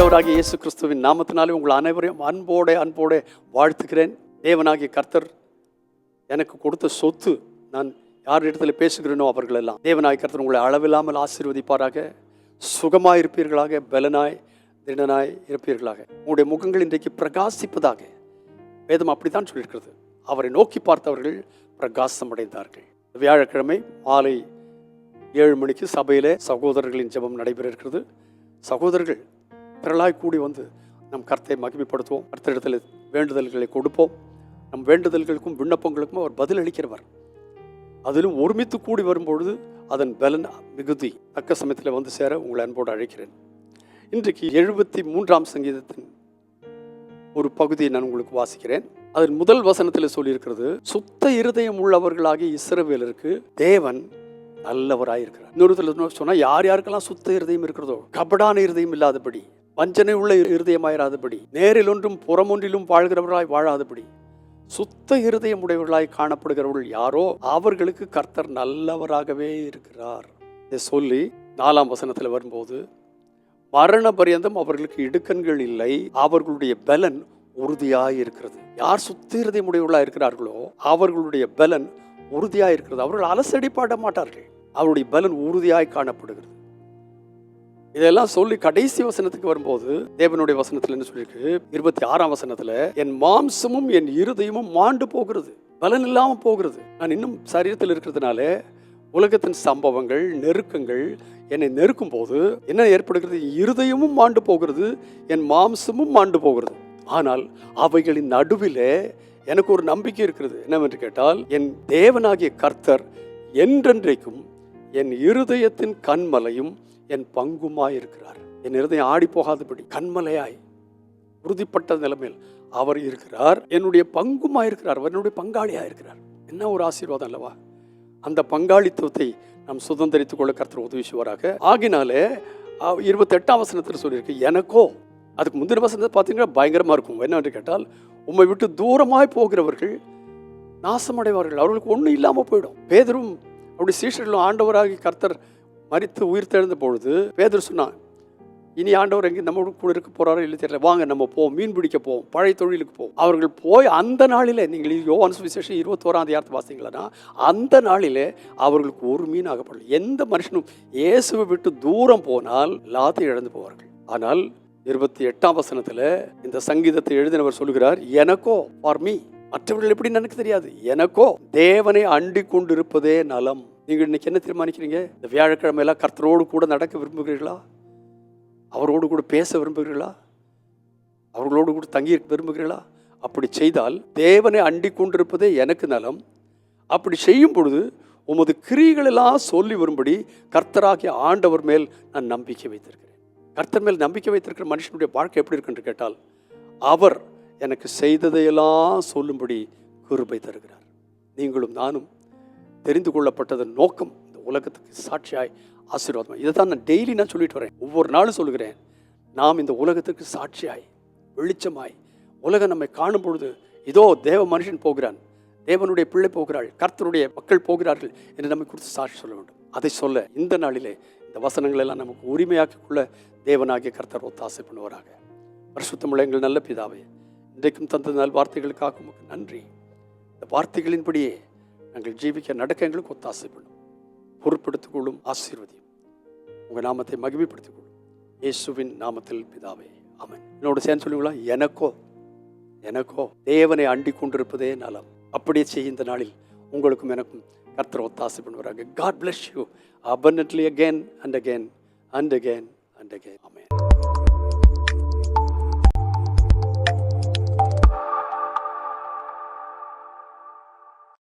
ஆண்டவராகிய இயேசு கிறிஸ்துவின் நாமத்தினாலே உங்கள் அனைவரையும் அன்போட அன்போட வாழ்த்துக்கிறேன் தேவனாகிய கர்த்தர் எனக்கு கொடுத்த சொத்து நான் யார் இடத்துல பேசுகிறேனோ அவர்களெல்லாம். தேவனாகிய கர்த்தர் உங்களை அளவில்லாமல் ஆசீர்வதிப்பாராக. சுகமாக இருப்பீர்களாக பலனாய் திடனாய் இருப்பீர்களாக. உங்களுடைய முகங்கள் இன்றைக்கு பிரகாசிப்பதாக வேதம் அப்படித்தான் சொல்லியிருக்கிறது. அவரை நோக்கி பார்த்தவர்கள் பிரகாசம் அடைந்தார்கள் வியாழக்கிழமை மாலை ஏழு மணிக்கு சபையில் சகோதரர்களின் ஜெபம் நடைபெற இருக்கிறது. சகோதரர்கள் திரளாய் கூடி வந்து நம் கர்த்தை மகிமைப்படுத்துவோம். கர்த்தரிடத்தில் வேண்டுதல்களை கொடுப்போம். நம் வேண்டுதல்களுக்கும் விண்ணப்பங்களுக்கும் அவர் பதில் அளிக்கிறவர். அதிலும் ஒருமித்து கூடி வரும்பொழுது அதன் பலன் மிகுதி. தக்க சமயத்தில் வந்து சேர உங்களை அன்போடு அழைக்கிறேன். இன்றைக்கு எழுபத்தி மூன்றாம் சங்கீதத்தின் ஒரு பகுதியை நான் உங்களுக்கு வாசிக்கிறேன். அதன் முதல் வசனத்தில் சொல்லியிருக்கிறது சுத்த இருதயம் உள்ளவர்களாகிய இஸ்ரவேலருக்கு தேவன் நல்லவராயிருக்கிறார். இன்னொரு சொன்னால் யார் யாருக்கெல்லாம் சுத்த இருதயம் இருக்கிறதோ கபடான இருதயம் இல்லாதபடி வஞ்சனை உள்ள இருதயமாயிராதபடி நேரில் ஒன்றும் புறமொன்றிலும் வாழ்கிறவர்களாய் வாழாதபடி சுத்த இருதயம் உடையவர்களாய் காணப்படுகிறவர்கள் யாரோ அவர்களுக்கு கர்த்தர் நல்லவராகவே இருக்கிறார். இதை சொல்லி நாலாம் வசனத்தில் வரும்போது மரண பரியந்தம் அவர்களுக்கு இடுக்கண்கள் இல்லை அவர்களுடைய பலன் உறுதியாக இருக்கிறது. யார் சுத்த இருதயம் உடையவர்களாக இருக்கிறார்களோ அவர்களுடைய பலன் உறுதியாக இருக்கிறது. அவர்கள் அலசடிப்பாட மாட்டார்கள். அவருடைய பலன் உறுதியாய் காணப்படுகிறது. இதெல்லாம் சொல்லி கடைசி வசனத்துக்கு வரும்போது தேவனுடைய வசனத்துல என்ன சொல்லியிருக்கு? இருபத்தி ஆறாம் வசனத்துல என் மாம்சமும் என் இருதயமும் மாண்டு போகிறது பலன் இல்லாம போகிறது. நான் இன்னும் சரீரத்தில் இருக்கிறதுனால உலகத்தின் சம்பவங்கள் நெருக்கங்கள் என்னை நெருக்கும் போது என்ன ஏற்படுகிறது? இருதயமும் மாண்டு போகிறது என் மாம்சமும் மாண்டு போகிறது. ஆனால் அவைகளின் நடுவிலே எனக்கு ஒரு நம்பிக்கை இருக்கிறது. என்னவென்று கேட்டால் என் தேவனாகிய கர்த்தர் என்றென்றைக்கும் என் இருதயத்தின் கண்மலையும் என் பங்குமாய் இருக்கிறார் என் இருதயம் ஆடி போகாதபடி கண்மலையாய் உறுதிப்பட்ட நிலைமையில் அவர் இருக்கிறார். என்னுடைய பங்குமாயிருக்கிறார். அவர் என்னுடைய பங்காளியாக இருக்கிறார் என்ன ஒரு ஆசீர்வாதம் அல்லவா? அந்த பங்காளித்துவத்தை நாம் சுதந்திரித்துக் கொள்ள கருத்து உதவி செய்வாராக ஆகினாலே இருபத்தெட்டாம் வசனத்தில் சொல்லியிருக்கு எனக்கோ அதுக்கு முந்தின வசனத்தை பார்த்தீங்கன்னா பயங்கரமாக இருக்கும். என்னென்று கேட்டால் உம்மை விட்டு தூரமாய் போகிறவர்கள் நாசமடைவார்கள். அவர்களுக்கு ஒன்றும் இல்லாமல் போயிடும். பேதரும் அப்படி சீஷர்களும் ஆண்டவராகி கர்த்தர் மறித்து உயிர் தெழுந்த பொழுது பேதர் சொன்னான் இனி ஆண்டவர் எங்கே நம்ம கூட இருக்க போறாரோ இல்லை தெரியல. வாங்க நம்ம போவோம் மீன் பிடிக்க போவோம் பழைய தொழிலுக்கு போவோம். அவர்கள் போய் அந்த நாளிலே நீங்கள் யோவான் சுவிசேஷம் இருபத்தோராம் தேதி வாசிங்களா அந்த நாளிலே அவர்களுக்கு ஒரு மீன் ஆகப்படல. எந்த மனுஷனும் இயேசுவை விட்டு தூரம் போனால் எல்லாத்தையும் இழந்து போவார்கள். ஆனால் இருபத்தி எட்டாம் வசனத்தில் இந்த சங்கீதத்தை எழுதினவர் சொல்லுகிறார் எனக்கோ ஃபார் மீ மற்றவர்கள் எப்படி எனக்கு தெரியாது. எனக்கோ தேவனை அண்டி கொண்டிருப்பதே நலம். நீங்கள் இன்னைக்கு என்ன தீர்மானிக்கிறீங்க? இந்த வியாழக்கிழமையெல்லாம் கர்த்தரோடு கூட நடக்க விரும்புகிறீர்களா? அவரோடு கூட பேச விரும்புகிறீர்களா? அவர்களோடு கூட தங்கியிருக்க விரும்புகிறீர்களா? அப்படி செய்தால் தேவனை அண்டி கொண்டிருப்பதே எனக்கு நலம். அப்படி செய்யும் பொழுது உமது கிரிகளெல்லாம் சொல்லி வரும்படி கர்த்தராகிய ஆண்டவர் மேல் நான் நம்பிக்கை வைத்திருக்கிறேன். கர்த்தர் மேல் நம்பிக்கை வைத்திருக்கிற மனுஷனுடைய வாழ்க்கை எப்படி இருக்குன்னு கேட்டால் அவர் எனக்கு செய்ததையெல்லாம் சொல்லும்படி கிருபை தருகிறார். நீங்களும் நானும் தெரிந்து கொள்ளப்பட்டதன் நோக்கம் இந்த உலகத்துக்கு சாட்சியாய் ஆசீர்வாதம். இதை தான் நான் டெய்லி நான் சொல்லிட்டு வரேன். ஒவ்வொரு நாளும் சொல்லுகிறேன். நாம் இந்த உலகத்துக்கு சாட்சியாய் வெளிச்சமாய் உலகம் நம்மை காணும் பொழுது இதோ தேவ மனுஷன் போகிறான். தேவனுடைய பிள்ளை போகிறாள். கர்த்தருடைய மக்கள் போகிறார்கள் என்று நம்மை குறித்து சாட்சி சொல்ல வேண்டும். அதை சொல்ல இந்த நாளிலே இந்த வசனங்கள் எல்லாம் நமக்கு உரிமையாக்கிக்கொள்ள தேவனாகிய கர்த்தர் ஒத்தாசை பண்ணுவாராக பரிசுத்தமுள்ள எங்கள் நல்ல பிதாவே இன்றைக்கும் தந்த நல் வார்த்தைகளுக்காக உமக்கு நன்றி. இந்த வார்த்தைகளின்படியே நாங்கள் ஜீவிக்க நடக்க எங்களுக்கு ஒத்தாசைப்படும் பண்ணும் பொறுப்படுத்திக் கொள்ளும் ஆசீர்வதியும். உங்கள் நாமத்தை மகிமைப்படுத்திக் கொள்ளும் இயேசுவின் நாமத்தில் பிதாவே அமன் என்னோட சேர்ந்து சொல்லுங்களா எனக்கோ எனக்கோ தேவனை அண்டி கொண்டிருப்பதே நலம். அப்படியே செய்ய இந்த நாளில் உங்களுக்கும் எனக்கும் கர்த்தர் ஒத்தாசை பண்ணுவாங்க God bless you abundantly again and again and again and again amen